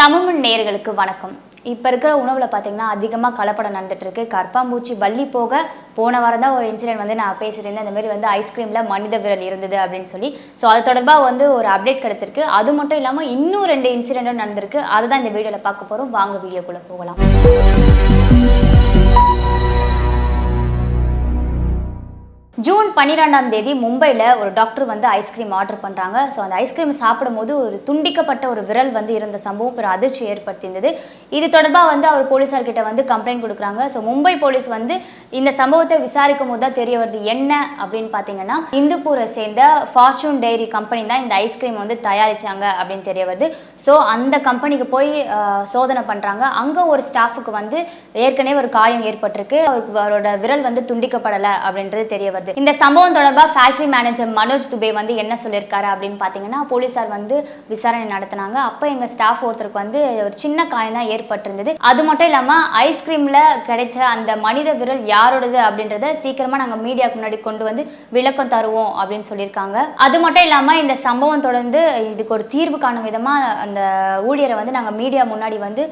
தமிழ் நேயர்களுக்கு வணக்கம். இப்போ இருக்கிற உணவில் பார்த்தீங்கன்னா அதிகமாக கலப்படம் நடந்துட்டு இருக்கு கற்பாம்பூச்சி வள்ளி போக போன வாரம் தான் ஒரு இன்சிடென்ட் வந்து நான் பேசியிருந்தேன். இந்த மாதிரி வந்து ஐஸ்கிரீமில் மனித விரல் இருந்தது அப்படின்னு சொல்லி. ஸோ அது தொடர்பாக வந்து ஒரு அப்டேட் கிடைச்சிருக்கு. அது மட்டும் இல்லாமல் இன்னும் ரெண்டு இன்சிடென்ட்டும் நடந்திருக்கு. அதை தான் இந்த வீடியோவில் பார்க்க போகிறோம் வாங்க வீடியோக்குள்ளே போகலாம். பன்னிரெண்டாம் தேதி மும்பையில் ஒரு டாக்டர் வந்து ஐஸ்கிரீம் ஆர்டர் பண்ணுறாங்க ஸோ அந்த ஐஸ்கிரீம் சாப்பிடும்போது ஒரு துண்டிக்கப்பட்ட ஒரு விரல் வந்து இருந்த சம்பவம் ஒரு அதிர்ச்சி ஏற்படுத்தியிருந்தது. இது தொடர்பாக வந்து அவர் போலீஸார்கிட்ட வந்து கம்ப்ளைண்ட் கொடுக்குறாங்க. ஸோ மும்பை போலீஸ் வந்து இந்த சம்பவத்தை விசாரிக்கும் போது தான் தெரிய வருது என்ன அப்படின்னு பார்த்தீங்கன்னா இந்துப்பூரை சேர்ந்த ஃபார்ச்சூன் டைரி கம்பெனி தான் இந்த ஐஸ்கிரீம் வந்து தயாரிச்சாங்க அப்படின்னு தெரிய வருது. ஸோ அந்த கம்பெனிக்கு போய் சோதனை பண்ணுறாங்க அங்கே ஒரு ஸ்டாஃபுக்கு வந்து ஏற்கனவே ஒரு காயம் ஏற்பட்டிருக்கு. அவருக்கு அவரோட விரல் வந்து துண்டிக்கப்படலை அப்படின்றது தெரிய வருது. இந்த சம்பவம் தொடர்பாக ஃபேக்டரி மேனேஜர் மனோஜ் துபே வந்து என்ன சொல்லியிருக்காரு அப்படின்னு பார்த்தீங்கன்னா போலீஸார் வந்து விசாரணை நடத்தினாங்க. அப்போ எங்கள் ஸ்டாஃப் ஒருத்தருக்கு வந்து ஒரு சின்ன காயம் தான் ஏற்பட்டிருந்தது. அது மட்டும் இல்லாமல் ஐஸ்கிரீமில் கிடைச்ச அந்த மனித விரல் யாரோடது அப்படின்றத சீக்கிரமாக நாங்கள் மீடியாவுக்கு முன்னாடி கொண்டு வந்து விளக்கம் தருவோம் அப்படின்னு சொல்லியிருக்காங்க. அது மட்டும் இல்லாமல் இந்த சம்பவம் தொடர்ந்து இதுக்கு ஒரு தீர்வு காணும் விதமாக அந்த ஊழியரை வந்து நாங்கள் மீடியா முன்னாடி வந்து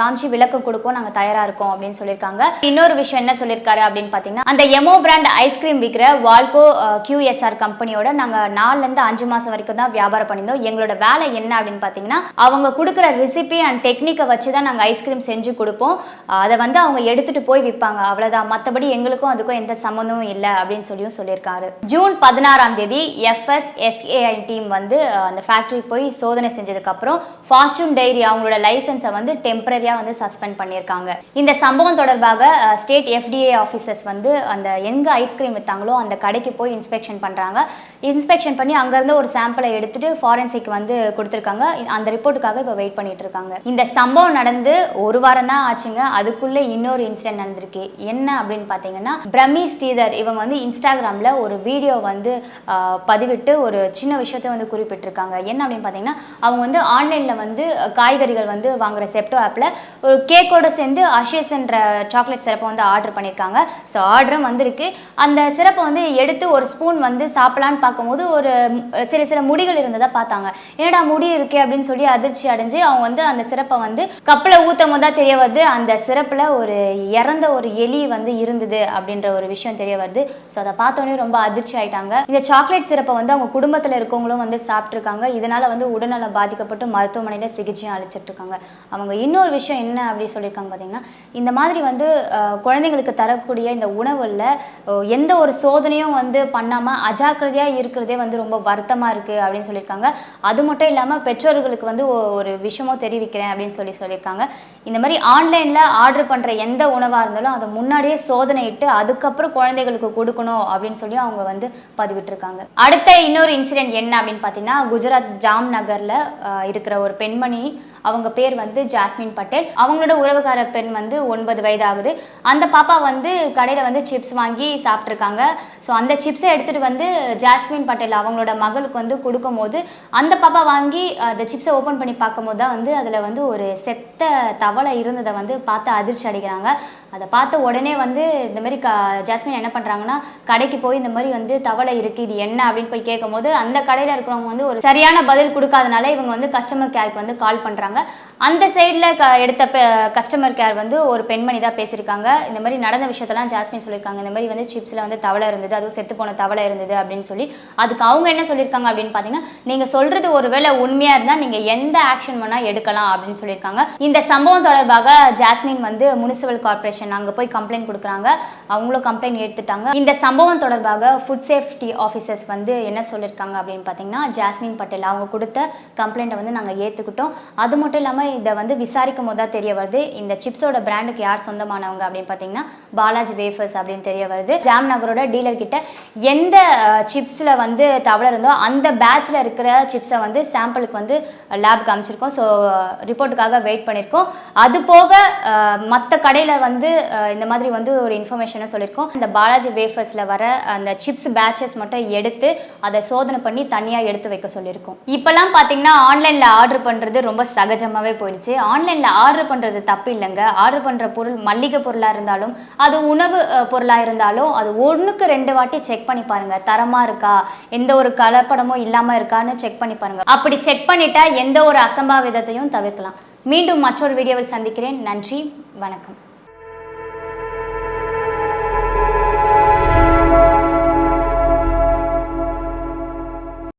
காமிச்சு விளக்கம் கொடுக்கவும் நாங்கள் தயாராக இருக்கோம் அப்படின்னு சொல்லியிருக்காங்க. இன்னொரு விஷயம் என்ன சொல்லியிருக்காரு அப்படின்னு பார்த்தீங்கன்னா அந்த எமோ பிராண்ட் ஐஸ்கிரீம் விற்கிற வால்கோ கியூஎஸ்ஆர் கம்பெனியோட நாங்கள் நாலுலேருந்து அஞ்சு மாதம் வரைக்கும் தான் வியாபாரம் பண்ணியிருந்தோம். எங்களோட வேலை என்ன அப்படின்னு பார்த்தீங்கன்னா அவங்க கொடுக்குற ரெசிபி அண்ட் டெக்னிக்கை வச்சு தான் நாங்கள் ஐஸ்கிரீம் செஞ்சு கொடுப்போம். அதை வந்து அவங்க எடுத்துட்டு போய் விற்பாங்க. அவ்வளோதான் மற்றபடி எங்களுக்கும் அதுக்கும் எந்த சம்மந்தமும் இல்லை அப்படின்னு சொல்லியும் சொல்லியிருக்காரு. ஜூன் பதினாறாம் தேதி எஃப்எஸ்எஸ்ஏஐ டீம் வந்து அந்த ஃபேக்டரி போய் சோதனை செஞ்சதுக்கப்புறம் ஃபார்ச்சூன் டைரி அவங்களோட லைசன்ஸை வந்து டெம்பரரியாக வந்து சஸ்பெண்ட் பண்ணியிருக்காங்க. இந்த சம்பவம் தொடர்பாக ஸ்டேட் எஃப்டிஏ ஆஃபீஸர்ஸ் வந்து அந்த எங்கே ஐஸ்கிரீம் விற்றாங்களோ அந்த கடைக்கு போய் இன்ஸ்பெக்ஷன் பண்ணுறாங்க இன்ஸ்பெக்ஷன் பண்ணி அங்கேருந்து ஒரு சாம்பிளை எடுத்துட்டு ஃபாரன்சிக் வந்து கொடுத்துருக்காங்க. அந்த ரிப்போர்ட்டுக்காக இப்போ வெயிட் பண்ணிட்டு இருக்காங்க. இந்த சம்பவம் நடந்து ஒரு வாரம் தான் ஆச்சுங்க. அதுக்குள்ளே இன்னொரு இன்சிடென்ட் நடந்திருக்கு. என்ன அப்படின்னு பார்த்தீங்கன்னா பிரமி ஸ்ரீதர் இவங்க வந்து இன்ஸ்டாகிராமில் ஒரு வீடியோ வந்து பதிவிட்டு ஒரு சின்ன விஷயத்தை வந்து குறிப்பிட்டிருக்காங்க. என்ன அப்படின்னு பார்த்தீங்கன்னா அவங்க வந்து ஆன்லைனில் வந்து காய்கறிகள் வந்து வாங்குற செப்டோ ஆப்பில் ஒரு கேக்கோட சேர்ந்து அஷேஸ் என்ற சாக்லேட் சிறப்பை வந்து ஆர்டர் பண்ணியிருக்காங்க ஸோ ஆர்டரும் வந்திருக்கு. அந்த சிறப்பை வந்து எடுத்து ஒரு ஸ்பூன் வந்து சாப்பிடலான்னு பார்க்கும்போது ஒரு சில சில முடிகள் இருந்ததா பார்த்தாங்க. என்னடா முடி இருக்கே அப்படின்னு சொல்லி அதிர்ச்சி அடைஞ்சு அவங்க வந்து அந்த சிறப்பை வந்து கப்பில் ஊற்றும் போது தான் தெரிய வருது. அந்த சிறப்பில் ஒரு இறந்த ஒரு எலி வந்து இருந்தது அப்படின்ற ஒரு விஷயம் தெரிய வருது. ஸோ அதை பார்த்தோன்னே ரொம்ப அதிர்ச்சி ஆயிட்டாங்க. இந்த சாக்லேட் சிறப்பை வந்து அவங்க குடும்பத்தில் இருக்கவங்களும் வந்து சாப்பிட்ருக்காங்க இதனால வந்து உடல்நலம் பாதிக்கப்பட்டு மருத்துவமனையில் சிகிச்சையும் அளிச்சிட்டு இருக்காங்க அவங்க இன்னொரு விஷயம் என்ன அப்படி சொல்லியிருக்காங்க பார்த்தீங்கன்னா இந்த மாதிரி வந்து குழந்தைங்களுக்கு தரக்கூடிய இந்த உணவுல எந்த ஒரு சோதனையும் வந்து பண்ணாமல் அஜாக்கிரதையாக இருக்கிறதே வந்து ரொம்ப வருத்தமாக இருக்குது அப்படின்னு சொல்லியிருக்காங்க. அது மட்டும் இல்லாமல் பெற்றோர்களுக்கு வந்து ஒரு விஷயமும் தெரிவிக்கிறேன் அப்படின்னு சொல்லி சொல்லியிருக்காங்க. இந்த மாதிரி ஆன்லைனில் ஆர்டர் பண்ணுற எந்த உணவாக இருந்தாலும் அதை முன்னாடியே சோதனையிட்டு அதுக்கப்புறம் குழந்தைகளுக்கு கொடுக்கணும் அப்படின்னு சொல்லி அவங்க வந்து பதிவிட்டிருக்காங்க. அடுத்த இன்னொரு இன்சிடென்ட் என்ன அப்படின்னு பார்த்தீங்கன்னா குஜராத் ஜாம் நகரில் இருக்கிற ஒரு பெண்மணி அவங்க பேர் வந்து ஜாஸ்மின் பட்டேல். அவங்களோட உறவுக்கார பெண் வந்து ஒன்பது வயது ஆகுது அந்த பாப்பா வந்து கடையில் வந்து சிப்ஸ் வாங்கி சாப்பிட்ருக்காங்க ஸோ அந்த சிப்ஸை எடுத்துகிட்டு வந்து ஜாஸ்மின் பட்டேல் அவங்களோட மகளுக்கு வந்து கொடுக்கும் போது அந்த பாப்பா வாங்கி அந்த சிப்ஸை ஓப்பன் பண்ணி பார்க்கும்போது தான் வந்து அதில் வந்து ஒரு செத்த தவளை இருந்ததை வந்து பார்த்து அதிர்ச்சி அடைகிறாங்க. அதை பார்த்த உடனே வந்து இந்த மாதிரி க ஜாஸ்மின் என்ன பண்ணுறாங்கன்னா கடைக்கு போய் இந்த மாதிரி வந்து தவளை இருக்குது இது என்ன அப்படின்னு போய் கேட்கும்போது அந்த கடையில் இருக்கிறவங்க வந்து ஒரு சரியான பதில் கொடுக்காதனால இவங்க வந்து கஸ்டமர் கேருக்கு வந்து கால் பண்ணுறாங்க அந்த சைடில் க எடுத்த கஸ்டமர் கேர் வந்து ஒரு பெண்மணி தான் பேசியிருக்காங்க. இந்த மாதிரி நடந்த விஷயத்தெல்லாம் ஜாஸ்மின் சொல்லியிருக்காங்க. இந்த மாதிரி வந்து சிப்ஸில் வந்து தவளை இருந்தது அதுவும் செத்து போன தவளை இருந்தது அப்படின்னு சொல்லி அதுக்கு அவங்க என்ன சொல்லியிருக்காங்க அப்படின்னு பார்த்தீங்கன்னா நீங்கள் சொல்கிறது ஒருவேளை உண்மையாக இருந்தால் நீங்கள் எந்த ஆக்ஷன் வேணால் எடுக்கலாம் அப்படின்னு சொல்லியிருக்காங்க. இந்த சம்பவம் தொடர்பாக ஜாஸ்மின் வந்து முனிசிபல் கார்ப்பரேஷன் அங்கே போய் கம்ப்ளைண்ட் கொடுக்குறாங்க. அவங்களும் கம்ப்ளைண்ட் எடுத்துட்டாங்க. இந்த சம்பவம் தொடர்பாக ஃபுட் சேஃப்டி ஆஃபீஸர்ஸ் வந்து என்ன சொல்லியிருக்காங்க அப்படின்னு பார்த்தீங்கன்னா ஜாஸ்மின் பட்டேல் அவங்க கொடுத்த கம்ப்ளைண்ட்டை வந்து நாங்கள் ஏற்றுக்கிட்டோம் அது மட்டும் இல்லாமல் இதை வந்து விசாரிக்கும் போது தான் தெரிய வருது. இந்த சிப்ஸோட பிராண்டுக்கு யார் சொந்தமானவங்க அப்படின்னு பார்த்தீங்கன்னா பாலாஜி வேஃபர்ஸ் அப்படின்னு தெரிய வருது. ஜாம் நகரோட டீலர் கிட்ட எந்த சிப்ஸில் வந்து தவளை இருந்தோ அந்த பேட்சில் இருக்கிற சிப்ஸை வந்து சாம்பிளுக்கு வந்து லேப் காமிச்சிருக்கோம். ஸோ ரிப்போர்ட்டுக்காக வெயிட் பண்ணியிருக்கோம் அது போக மற்ற கடையில் வந்து இந்த மாதிரி வந்து ஒரு இன்ஃபர்மேஷனை சொல்லியிருக்கோம் இந்த பாலாஜி வேஃபர்ஸில் வர அந்த சிப்ஸ் பேட்சஸ் மட்டும் எடுத்து அதை சோதனை பண்ணி தனியாக எடுத்து வைக்க சொல்லியிருக்கோம் இப்போல்லாம் பார்த்தீங்கன்னா ஆன்லைனில் ஆர்டர் பண்ணுறது ரொம்ப சகஜமாகவே போயிடுச்சு. ஆன்லைனில் ஆர்டர் பண்ணுறது தப்பு இல்லைங்க ஆர்டர் பண்ணுற பொருள் மல்லிகை பொருளாக இருந்தாலும் அது உணவு பொருளாக இருந்தாலும் அது ஒன்றுக்கு ரெண்டு வாட்டி செக் பண்ணி பாருங்க. தரமாக இருக்கா? எந்த ஒரு கலப்படமும் இல்லாமல் இருக்கான்னு செக் பண்ணி பாருங்க. அப்படி செக் பண்ணிட்டா எந்த ஒரு அசம்பாவிதத்தையும் தவிர்க்கலாம். மீண்டும் மற்றொரு வீடியோவில் சந்திக்கிறேன். நன்றி. வணக்கம்.